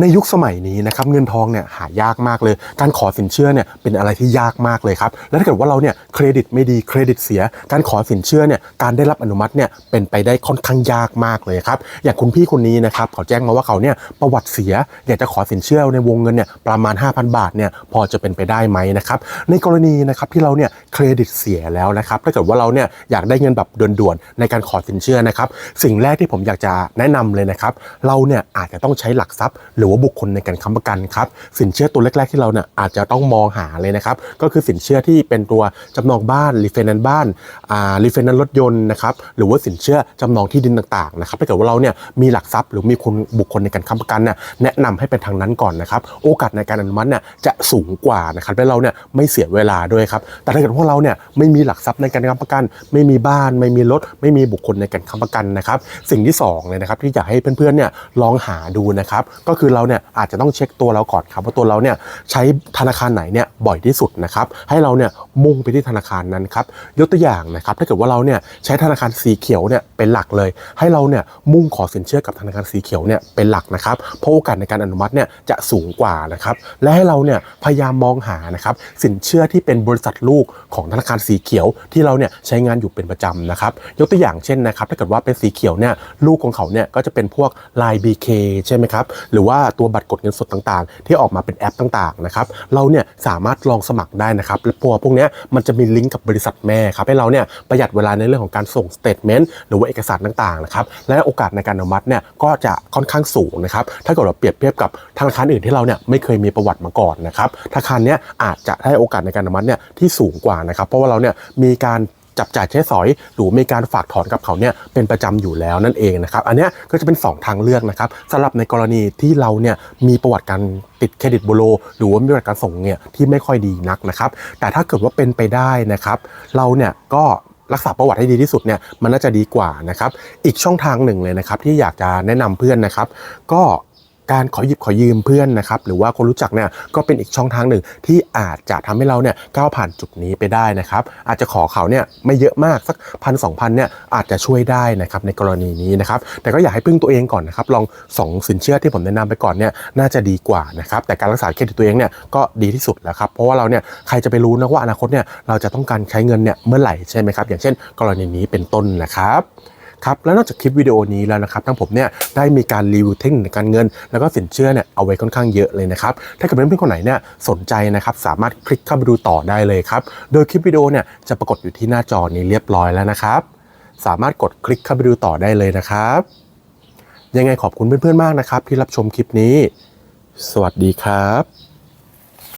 ในยุคสมัยนี้นะครับเงินทองเนี่ยหายากมากเลย การขอสินเชื่อเนี่ยเป็นอะไรที่ยากมากเลยครับและถ้าเกิดว่าเราเนี่ยเครดิตไม่ดีเครดิตเสีย การขอสินเชื่อเนี่ยการได้รับอนุมัติเนี่ยเป็นไปได้ค่อนข้างยากมากเลยครับอย่างคุณพี่คนนี้นะครับเขาแจ้งมาว่าเขาเนี่ยประวัติเสียอยากจะขอสินเชื่อในวงเงินเนี่ยประมาณ 5,000 บาทเนี่ยพอจะเป็นไปได้ไหมนะครับในกรณีนะครับที่เราเนี่ยเครดิตเสียแล้วนะครับถ้าเกิดว่าเราเนี่ยอยากได้เงินแบบด่วนๆในการขอสินเชื่อนะครับสิ่งแรกที่ผมอยากจะแนะนำเลยนะครับเราเนี่ยอาจจะต้องใช้หลักทรัพย์หรือว่าบุคคลในการค้ำประกันครับสินเชื่อตัวแรกๆที่เราเนี่ยอาจจะต้องมองหาเลยนะครับก็คือสินเชื่อที่เป็นตัวจำนองบ้านรีไฟแนนบ้านอ่ารีไฟแนนรถยนต์นะครับหรือว่าสินเชื่อจำนองที่ดินต่างๆนะครับถ้าเกิดว่าเราเนี่ยมีหลักทรัพย์หรือมีคนบุคคลในการค้ำประกันเนี่ยแนะนำให้เป็นทางนั้นก่อนนะครับโอกาสในการอนุมัติเนี่ยจะสูงกว่านะครับและเราเนี่ยไม่เสียเวลาด้วยครับแต่ถ้าเกิดพวกเราเนี่ยไม่มีหลักทรัพย์ในการค้ำประกัน ไม่มีบ้าน ไม่มีรถ ไม่มีบุคคลในการค้ำประกันนะครับสิ่งที่สองเลยนะครับที่อยากให้เพื่อนๆเนี่ยลองหาดูนะครับก็คือเราเนี่ยอาจจะต้องเช็คตัวเราก่อนครับว่าตัวเราเนี่ยใช้ธนาคารไหนเนี่ยบ่อยที่สุดนะครับให้เราเนี่ยมุ่งไปที่ธนาคารนั้นครับยกตัวอย่างนะครับถ้าเกิดว่าเราเนี่ยใช้ธนาคารสีเขียวเนี่ยเป็นหลักเลย ให้เราเนี่ยมุ่งขอสินเชื่อกับธนาคารสีเขียวเนี่ยเป็นหลักนะครับเพราะโอกาสในการอนุมัติเนี่ยจะสูงกว่านะครับและให้เราเนี่ยพยายามมองหานะครับสินเชื่อที่เป็นบริษัทลูกของธนาคารสีเขียวที่เราเนี่ยใช้งานอยู่เป็นประจำนะครับยกตัวอย่างเช่นนะครับถ้าเกิดว่าเป็นสีเขียวเนี่ยลูกของเขาเนี่ยก็จะเป็นพวก Line BK ใช่ไหมครับหรือว่าตัวบัตรกดเงินสดต่างๆ ที่ออกมาเป็นแอปต่างๆนะครับเราเนี่ยสามารถลองสมัครได้นะครับและพวกพวกนี้มันจะมีลิงก์กับบริษัทแม่ครับให้เราเนี่ยประหยัดเวลาในเรื่องของการส่งสเตทเมนต์หรือว่าเอกสารต่างๆนะครับและโอกาสในการอนุมัติเนี่ยก็จะค่อนข้างสูงนะครับถ้าเกิดเราเปรียบเทียบกับธนาคารอื่นที่เราเนี่ยไม่เคยมีประวัติมาก่อนนะครับธนาคารเนี้ยอาจจะให้โอกาสในการอนุมัติเนี่ยที่สูงกว่านะครับเพราะว่าเราเนี่ยมีการ จับจ่ายใช้สอย หรือมีการฝากถอนกับเขาเนี่ยเป็นประจำอยู่แล้วนั่นเองนะครับ อันนี้ก็จะเป็น 2 ทางเลือกนะครับสำหรับในกรณีที่เราเนี่ยมีประวัติการติดเครดิตบูโรหรือว่ามีประวัติการส่งเนี่ยที่ไม่ค่อยดีนักนะครับ แต่ถ้าเกิดว่าเป็นไปได้นะครับ เราเนี่ยก็รักษาประวัติให้ดีที่สุดเนี่ยมันน่าจะดีกว่านะครับ อีกช่องทางหนึ่งเลยนะครับที่อยากจะแนะนำเพื่อนนะครับ ก็ การขอหยิบขอยืมเพื่อนนะครับหรือว่าคนรู้จักเนี่ยก็เป็นอีกช่องทางหนึ่งที่อาจจะทำให้เราเนี่ยก้าวผ่านจุดนี้ไปได้นะครับ อาจจะขอเขาเนี่ยไม่เยอะมากสักพันสองพันเนี่ยอาจจะช่วยได้นะครับในกรณีนี้นะครับ แต่ก็อยากให้พึ่งตัวเองก่อนนะครับ ลองสองสินเชื่อที่ผมแนะนำไปก่อนเนี่ยน่าจะดีกว่านะครับ แต่การรักษาเครดิตตัวเองเนี่ยก็ดีที่สุดแล้วครับ เพราะว่าเราเนี่ยใครจะไปรู้นะว่าอนาคตเนี่ยเราจะต้องการใช้เงินเนี่ยเมื่อไหร่ใช่ไหมครับอย่างเช่น กรณีนี้เป็นต้นนะครับ ครับแล้วนอกจากคลิปวิดีโอนี้แล้วนะครับทั้งผมเนี่ยได้มีการรีวิวเทคนิคการเงิน แล้วก็สินเชื่อเนี่ยเอาไว้ค่อนข้างเยอะเลยนะครับถ้าเกิดเพื่อนๆคนไหนเนี่ยสนใจนะครับสามารถคลิกเข้าไปดูต่อได้เลยครับโดยคลิปวิดีโอเนี่ยจะปรากฏอยู่ที่หน้าจอนี้เรียบร้อยแล้วนะครับสามารถกดคลิกเข้าไปดูต่อได้เลยนะครับ ยังไงขอบคุณเพื่อนๆมากนะครับ ที่รับชมคลิปนี้ สวัสดีครับ